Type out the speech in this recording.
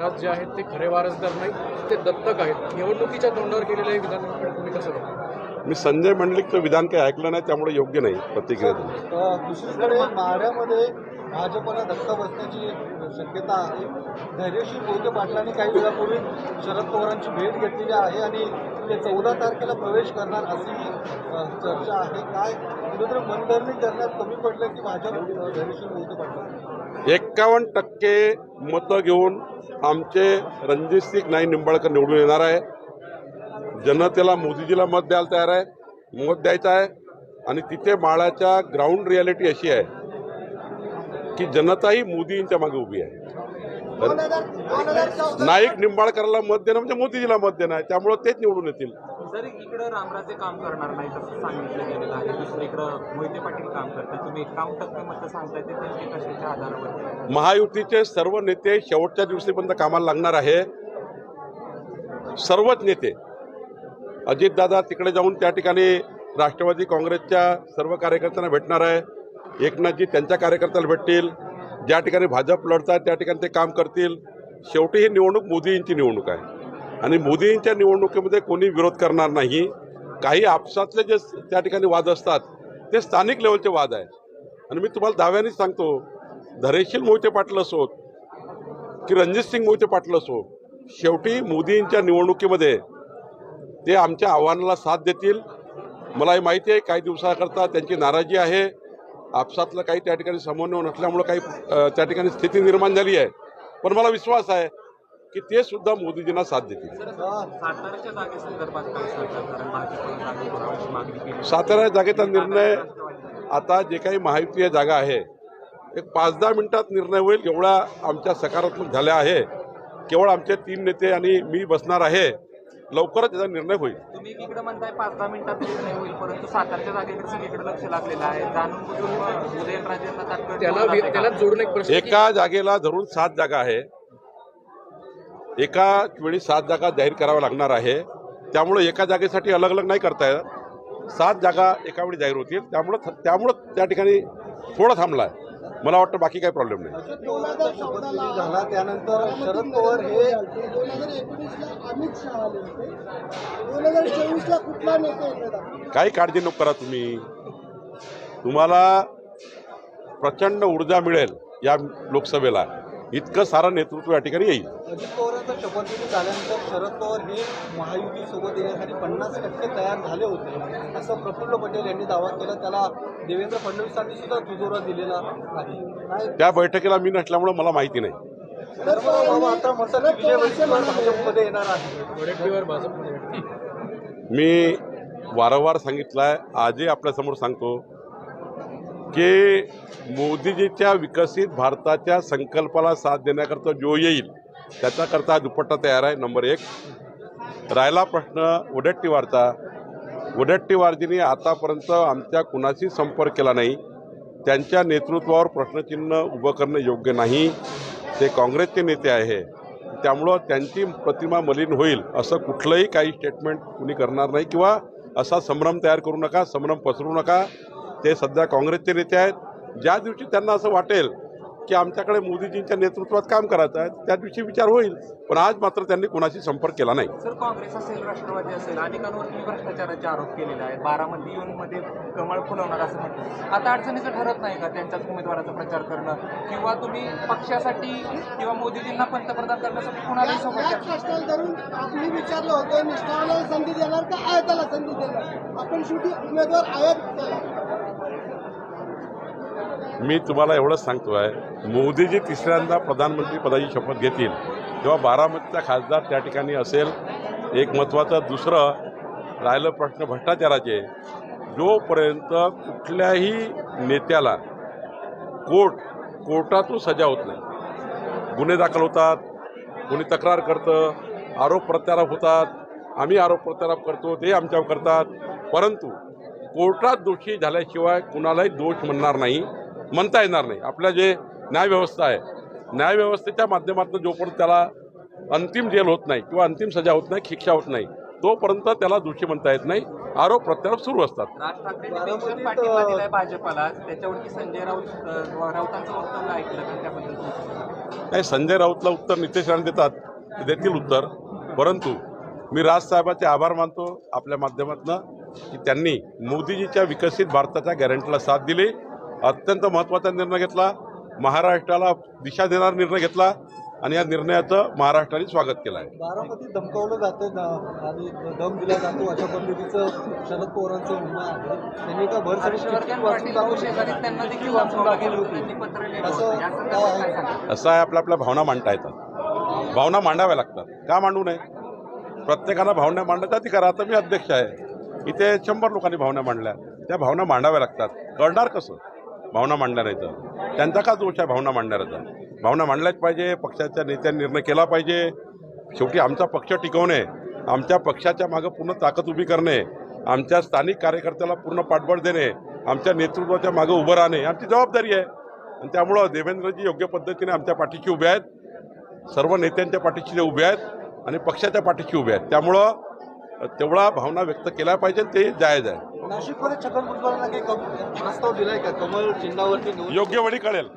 महाराज जे आहेत ते खरे वारसदार नाही ते दत्तक आहेत. निवडणुकीच्या तोंडावर केलेलं हे विधान तुम्ही कसं बघता? मी संजय मंडलिकचं विधान काही ऐकलं नाही त्यामुळे योग्य नाही प्रतिक्रिया. अ, दुसरीकडे माढ्यामध्ये भाजपला धक्का बसण्याची शक्यता आहे. धैर्यशील मोहिते पाटलांनी काही वेळापूर्वी शरद पवारांची भेट घेतलेली आहे आणि ते चौदा तारखेला प्रवेश करणार अशीही अ, चर्चा आहे. काय एक्कावन्न टक्के मतं घेऊन आमचे रणजितसिंग नाईक निंबाळकर निवडून येणार आहे. जनतेला मोदीजीला मत द्यायला तयार आहे मत द्यायचं आहे. आणि तिथे माळाच्या ग्राउंड रियालिटी अशी आहे की जनताही मोदींच्या मागे उभी आहे. नाईक निंबाळकरला मत देणं म्हणजे मोदीजीला मत देणं आहे. त्यामुळं तेच निवडून येतील. जर इकडं रामराजे काम करणार नाही तसं सांगितलं गेलेलं आहे. दुसरीकडं मोहिते पाटील काम करतात. तुम्ही एकावन्न टक्के मतं सांगताय ते त्यांचे कशाच्या आधारावर महायुतीचे सर्व नेते शेवटच्या दिवशीपर्यंत कामाला लागणार आहे. सर्वच नेते. अजितदादा तिकडे जाऊन त्या ठिकाणी राष्ट्रवादी काँग्रेसच्या सर्व कार्यकर्त्यांना भेटणार आहे. एकनाथजी त्यांच्या कार्यकर्त्याला भेटतील. ज्या ठिकाणी भाजप लढतात त्या ठिकाणी ते काम करतील. शेवटी ही निवडणूक मोदींची निवडणूक आहे. आणि मोदींच्या निवडणुकीमध्ये कोणी विरोध करणार नाही. काही आपसातले जे त्या ठिकाणी वाद असतात ते स्थानिक लेवलचे वाद आहे आणि मी तुम्हाला दाव्यानेच सांगतो धरेशील मोहिते पाटील असोत की रणजितसिंग मोहिते पाटील असो शेवटी मोदींच्या निवडणुकीमध्ये ते आमच्या आव्हानाला साथ देतील. मला हे माहिती आहे काही दिवसाकरता त्यांची नाराजी आहे. आपसातलं काही त्या ठिकाणी समन्वय नसल्यामुळं काही त्या ठिकाणी स्थिती निर्माण झाली आहे. पण मला विश्वास आहे की ते सुद्धा मोदीजींना साथ देतील. सातारा जागेचा निर्णय आता जे काही महायुतीय जागा आहे एक पाच दहा मिनिटात निर्णय होईल एवढा आमच्या सकारात्मक झाल्या आहे. केवळ आमचे तीन नेते आणि मी बसणार आहे. लवकरच त्याचा निर्णय होईल. तुम्ही इकडे म्हणताय पाच दहा मिनिटात निर्णय होईल परंतु सातारच्या जागेकडे सगळीकडे लक्ष लागलेलं आहे. जाणून बुजून उदयनराजेंना तात्काळ त्याला वि- त्याला जोडून एक प्रश्न की- एका जागेला धरून सात जागा आहे. एका वेळी सात जागा जाहीर कराव्या लागणार आहे. त्यामुळे एका जागेसाठी अलग अलग नाही करता येत. सात जागा एका वेळी जाहीर होतील. त्यामुळं त्यामुळं त्या ठिकाणी थोडं थांबला आहे मला वाटतं बाकी काही प्रॉब्लेम नाही. झाला. त्यानंतर शरद पवार हे काही काळजी नको करा तुम्ही. तुम्हाला प्रचंड ऊर्जा मिळेल या लोकसभेला. इतकं सारं नेतृत्व या ठिकाणी येईल. अजित पवारांचा शपथविधी झाल्यानंतर शरद पवार हे महायुतीसोबत येण्यासाठी पन्नास टक्के तयार झाले होते. असं प्रफुल्ल पटेल यांनी दावा केला. त्याला देवेंद्र फडणवीसांनी सुद्धा दुजोरा दिलेला आहे. काय? त्या बैठकीला मी नसल्यामुळं मला माहिती नाही. धर्म बाबा आता म्हणतात की विजय वडेट्टीवार भाजपमध्ये येणार आहे. वडेट्टीवार भाजपमध्ये मी वारंवार सांगितलं आहे आजही आपल्यासमोर सांगतो. की मोदीजीच्या विकसित भारताच्या संकल्पाला साथ देण्याकरता जो येईल त्याच्याकरता दुपट्टा तयार आहे. नंबर एक राहिला प्रश्न वडट्टीवारचा वडट्टीवारजींनी आतापर्यंत आमच्या कुणाशी संपर्क केला नाही. त्यांच्या नेतृत्वावर प्रश्नचिन्ह उभं करणं योग्य नाही. ते काँग्रेसचे नेते आहे. त्यामुळं त्यांची प्रतिमा मलिन होईल असं कुठलंही काही स्टेटमेंट कुणी करणार नाही किंवा असा संभ्रम तयार करू नका संभ्रम पसरू नका. ते सध्या काँग्रेसचे नेते आहेत. ज्या दिवशी त्यांना असं वाटेल की आमच्याकडे मोदीजींच्या नेतृत्वात काम करायचं आहे त्या दिवशी विचार होईल. पण आज मात्र त्यांनी कुणाशी संपर्क केला नाही. सर काँग्रेस असेल राष्ट्रवादी असेल अनेकांवर तुम्ही भ्रष्टाचाराचे आरोप केलेले आहेत. बारामती येऊन मध्ये कमळ फुलवणार असं म्हटलं. आता अडचणीचं ठरत नाही का त्यांच्याच उमेदवाराचा प्रचार करणं? किंवा तुम्ही पक्षासाठी किंवा मोदीजींना पंतप्रधान करण्यासाठी कुणालाही सोबत धरून आपली विचारलं होतं निष्ठावाला संधी देणार का आयताला संधी देणार? आपण शेवटी उमेदवार आयात मी तुम्हाला एवढंच सांगतो आहे मोदीजी तिसऱ्यांदा प्रधानमंत्री पदाची शपथ घेतील. तेव्हा बारामतीचा खासदार त्या ठिकाणी असेल एक महत्त्वाचं दुसरं राहिलं प्रश्न भ्रष्टाचाराचे. जोपर्यंत कुठल्याही नेत्याला कोर्ट कोर्टातून सजा होत नाही. गुन्हे दाखल होतात कोणी तक्रार करतं आरोप प्रत्यारोप होतात आम्ही आरोप प्रत्यारोप करतो ते आमच्यावर करतात. परंतु कोर्टात दोषी झाल्याशिवाय कुणालाही दोष म्हणणार नाही. म्हणता येणार नाही. आपल्या जे न्यायव्यवस्था आहे न्यायव्यवस्थेच्या माध्यमातून जोपर्यंत त्याला अंतिम जेल होत नाही किंवा अंतिम सजा होत नाही शिक्षा होत नाही तोपर्यंत त्याला दोषी म्हणता येत नाही. आरोप प्रत्यारोप सुरू असतात. राज ठाकरेंनी बारामतीत, भीषण पाठिंबा अ, दिलाय भाजपाला. त्याच्यावरती संजय राऊत अ, राऊतांचं वक्तव्य ऐकलं का त्याबद्दल तुमचं? काय? नाही संजय राऊतला उत्तर नितेश राणे देतात देतील उत्तर. परंतु मी राजसाहेबांचे आभार मानतो आपल्या माध्यमातून की त्यांनी मोदीजीच्या विकसित भारताच्या गॅरंटीला साथ दिली. अत्यंत महत्त्वाचा निर्णय घेतला. महाराष्ट्राला दिशा देणारा निर्णय घेतला आणि या निर्णयाचं महाराष्ट्राने स्वागत केलं आहे बारामतीत धमकावलं जातं आणि दम दिला जातो अशा पद्धतीचं शरद पवारांचं म्हणणं आहे. त्यांनी का भर असं आहे? आपल्या आपल्या भावना मांडता येतात. भावना मांडाव्या लागतात. का मांडू नये? प्रत्येकानं भावना मांडण्याचा अधिकार आहे. आता मी अध्यक्ष आहे. इथे शंभर लोकांनी भावना मांडल्या. त्या भावना मांडाव्या लागतात. कळणार कसं? भावना मांडणाऱ्याचं त्यांचा का दोष आहे भावना मांडणाऱ्याचा भावना मांडल्याच पाहिजे पक्षाच्या नेत्यांनी निर्णय केला पाहिजे. शेवटी आमचा पक्ष टिकवणे आमच्या पक्षाच्या मागं पूर्ण ताकद उभी करणे आमच्या स्थानिक कार्यकर्त्याला पूर्ण पाठबळ देणे आमच्या नेतृत्वाच्या मागं उभं राहणे आमची जबाबदारी आहे. आणि त्यामुळं देवेंद्रजी योग्य पद्धतीने आमच्या पाठीशी उभे आहेत. सर्व नेत्यांच्या पाठीशी ते उभे आहेत आणि पक्षाच्या पाठीशी उभे आहेत. त्यामुळं तेवढा भावना व्यक्त केल्या पाहिजे ते जायज आहे. नाशिकमध्ये छगन भुजबळांना काही कम- प्रस्ताव दिलाय का? कमल चिन्हावरती योग्य वेळी कळेल.